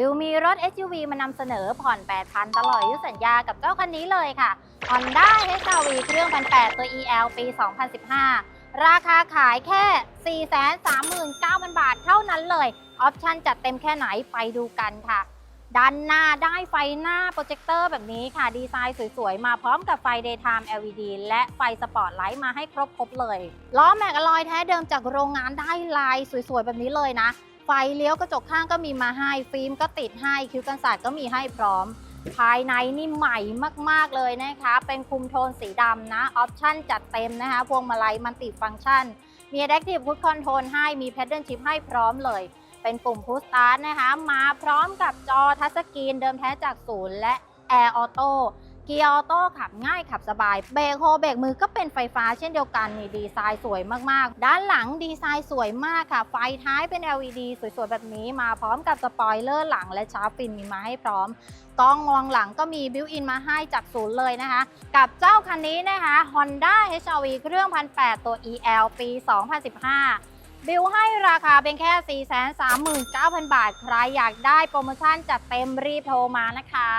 บิวมีรถ SUV มานำเสนอผ่อน 8,000 ตลอดอายุสัญญากับเจ้าคันนี้เลยค่ะ Honda HRV เครื่องพันแตัว EL ปี 2015 ราคาขายแค่ 439,000 บาทเท่านั้นเลย ออปชั่นจัดเต็มแค่ไหนไปดูกันค่ะ ด้านหน้าได้ไฟหน้าโปรเจคเตอร์แบบนี้ค่ะ ดีไซน์สวย ๆ มาพร้อมกับไฟ Daytime LED และไฟสปอตไลท์มาให้ครบ ๆ เลย ล้อแม็กอลอยแท้เดิมจากโรงงานได้ลายสวย ๆ แบบนี้เลยนะ ไฟเลี้ยวกระจกข้างก็มีมาให้ ฟิล์มก็ติดให้คิ้วกันศาสตก็มีให้พร้อม ภายในนี่ใหม่มากๆเลยนะคะ เป็นคุมโทนสีดำนะ ออปชั่นจัดเต็มนะคะ พวงมาลัยมันติดฟังก์ชัน มี Adaptive Cruise Control ให้ มี Pedal Shift ให้พร้อมเลย เป็นปุ่ม Push Start นะคะ มาพร้อมกับจอทัชสกรีนเดิมแท้จากศูนย์และ Air Auto เกียร์ออโต้ขับง่ายขับสบาย เบรกโฮเบรกมือก็เป็นไฟฟ้าเช่นเดียวกันนี่ดีไซน์สวยมากๆ ด้านหลังดีไซน์สวยมากค่ะ ไฟท้ายเป็น LED สวยๆ แบบนี้มาพร้อมกับสปอยเลอร์หลังและชาร์ปฟินมีมาให้พร้อมกล้องมองหลังก็มีบิวอินมาให้จากศูนย์เลยนะคะ กับเจ้าคันนี้นะคะ Honda HR-V เครื่องพันแตัว EL ปี 2015บิวให้ราคาเป็นแค่ 439,000 บาท ใครอยากได้โปรโมชั่นจัดเต็มรีบโทรมานะคะ